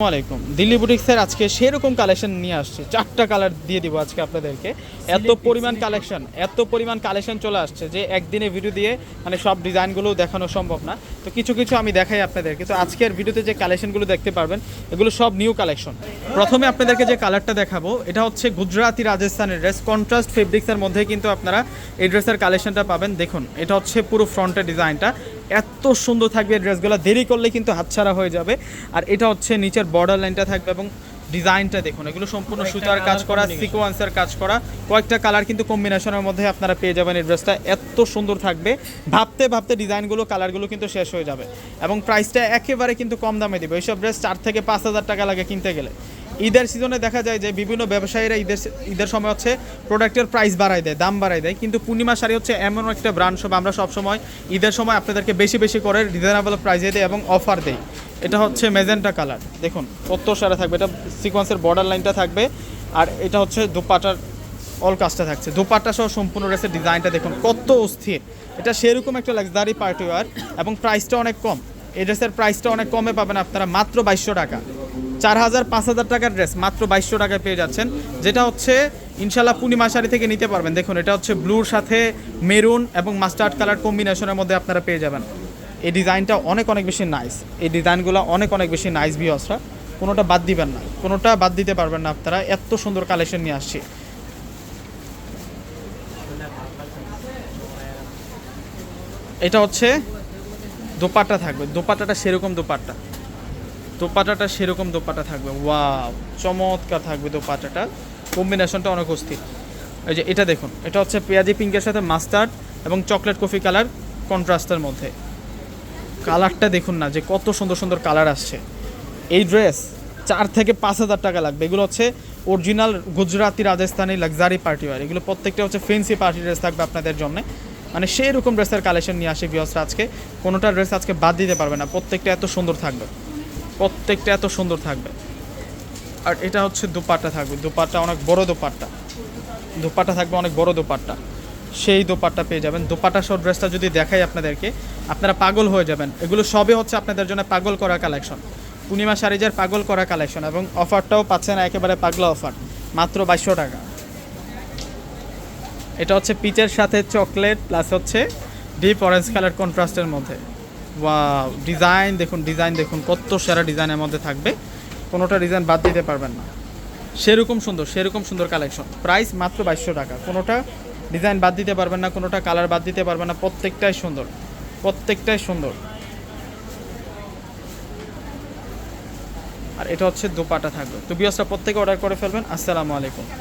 আলাইকুম। দিল্লি বুটিক্সের আজকে সেরকম কালেকশন নিয়ে আসছে। চারটা কালার দিয়ে দিব আজকে আপনাদেরকে। এত পরিমাণ কালেকশন এত পরিমাণ কালেকশন চলে আসছে যে একদিনে ভিডিও দিয়ে মানে সব ডিজাইনগুলো দেখানো সম্ভব না। তো কিছু কিছু আমি দেখাই আপনাদেরকে। তো আজকের ভিডিওতে যে কালেকশনগুলো দেখতে পারবেন এগুলো সব নিউ কালেকশন প্রথমে আপনাদেরকে যে কালারটা দেখাবো এটা হচ্ছে গুজরাতি রাজস্থানের ড্রেস কন্ট্রাস্ট ফেব্রিক্সের মধ্যে কিন্তু আপনারা এই ড্রেসের কালেকশনটা পাবেন। দেখুন এটা হচ্ছে পুরো ফ্রন্টের ডিজাইনটা এত সুন্দর থাকবে ড্রেসগুলো দেরি করলে কিন্তু হাতছাড়া হয়ে যাবে। আর এটা হচ্ছে নিচের বর্ডার লাইনটা থাকবে এবং ডিজাইনটা দেখুন এগুলো সম্পূর্ণ সুতার কাজ করা সিকোয়েন্সের কাজ করা। কয়েকটা কালার কিন্তু কম্বিনেশনের মধ্যে আপনারা পেয়ে যাবেন এই ড্রেসটা এত সুন্দর থাকবে। ভাবতে ভাবতে ডিজাইনগুলো কালারগুলো কিন্তু শেষ হয়ে যাবে। এবং প্রাইসটা একেবারে কিন্তু কম দামে দিবে। এইসব ড্রেস চার থেকে পাঁচ হাজার টাকা লাগে কিনতে গেলে। ঈদের সিজনে দেখা যায় যে বিভিন্ন ব্যবসায়ীরা ঈদের ঈদের সময় হচ্ছে প্রোডাক্টের প্রাইস বাড়ায় দেয়, দাম বাড়ায় দেয়। কিন্তু পূর্ণিমা শাড়ি হচ্ছে এমন একটা ব্র্যান্ড সব আমরা সবসময় ঈদের সময় আপনাদেরকে বেশি বেশি করে রিজনেবল প্রাইসে দেয় এবং অফার দেয় এটা হচ্ছে মেজেন্টা কালার দেখুন, কত সারা থাকবে, এটা সিকোয়েন্সের বর্ডার লাইনটা থাকবে, আর এটা হচ্ছে দুপাটার অল কাজটা থাকছে। দুপাট্টা সহ সম্পূর্ণ ড্রেসের ডিজাইনটা দেখুন, কত অস্থির। এটা সেরকম একটা লাক্সারি পার্টি ওয়ার এবং প্রাইসটা অনেক কম। এই ড্রেসের প্রাইসটা অনেক কমে পাবেন আপনারা মাত্র বাইশশো টাকা। চার হাজার পাঁচ হাজার টাকার ড্রেস মাত্র বাইশশো টাকায় পেয়ে যাচ্ছেন। যেটা হচ্ছে, ইনশাল্লাহ পূর্ণিমা শাড়ি থেকে নিতে পারবেন। দেখুন, এটা হচ্ছে ব্লুর সাথে মেরুন এবং মাস্টার্ড কালার কম্বিনেশনের মধ্যে আপনারা পেয়ে যাবেন। এই ডিজাইনটা অনেক অনেক বেশি নাইস এই ডিজাইনগুলো অনেক অনেক বেশি নাইস ভিওসরা কোনোটা বাদ দিবেন না। কোনোটা বাদ দিতে পারবেন না আপনারা। এত সুন্দর কালেকশন নিয়ে আসছি। এটা হচ্ছে দোপাট্টা থাকবে। দোপাট্টাটা সেরকম দোপাট্টা। দোপাট্টাটা সেরকম দোপাটা থাকবে। ওয়াও, চমৎকার থাকবে দোপাট্টাটা কম্বিনেশনটা অনেক অস্থির। এই যে এটা দেখুন, এটা হচ্ছে পেঁয়াজি পিঙ্কের সাথে মাস্টার্ড এবং চকলেট কফি কালার কন্ট্রাস্টের মধ্যে। কালারটা দেখুন না, যে কত সুন্দর সুন্দর কালার আসছে। এই ড্রেস চার থেকে পাঁচ হাজার টাকা লাগবে। এগুলো হচ্ছে original Gujarati Rajasthani luxury party wear এগুলো প্রত্যেকটা হচ্ছে ফেন্সি পার্টি ড্রেস থাকবে আপনাদের জন্য। মানে সেই রকম ড্রেসের কালেকশন নিয়ে আসে বিয়সরা আজকে। কোনোটা ড্রেস আজকে বাদ দিতে পারবে না। প্রত্যেকটা এত সুন্দর থাকবে। প্রত্যেকটা এত সুন্দর থাকবে। আর এটা হচ্ছে দুপাট্টা থাকবে। দুপাট্টা অনেক বড় দুপাট্টা। দুপাট্টা থাকবে অনেক বড় দুপাট্টা। সেই দোপাট্টা পেয়ে যাবেন। দোপাট্টা সহ ড্রেসটা যদি দেখাই আপনাদেরকে, আপনারা পাগল হয়ে যাবেন। এগুলো সবই হচ্ছে আপনাদের জন্য পাগল করা কালেকশন পূর্ণিমা শাড়িজের পাগল করা কালেকশন এবং অফারটাও পাচ্ছেন একেবারে পাগলা অফার মাত্র বাইশশো টাকা। এটা হচ্ছে পিচের সাথে চকলেট প্লাস হচ্ছে ডিপ অরেঞ্জ কালার কন্ট্রাস্টের মধ্যে। ডিজাইন দেখুন ডিজাইন দেখুন, কত সেরা ডিজাইনের মধ্যে থাকবে। কোনোটা ডিজাইন বাদ দিতে পারবেন না। সেরকম সুন্দর সেরকম সুন্দর কালেকশন। প্রাইস মাত্র বাইশশো টাকা। কোনোটা ডিজাইন বাদ দিতে পারবেন না, কোনোটা কালার বাদ দিতে পারবেন না, প্রত্যেকটাই সুন্দর প্রত্যেকটাই সুন্দর। আর এটা হচ্ছে দোপাটা থাকবে। তো বিয়সটা প্রত্যেকে অর্ডার করে ফেলবেন। আসসালামু আলাইকুম।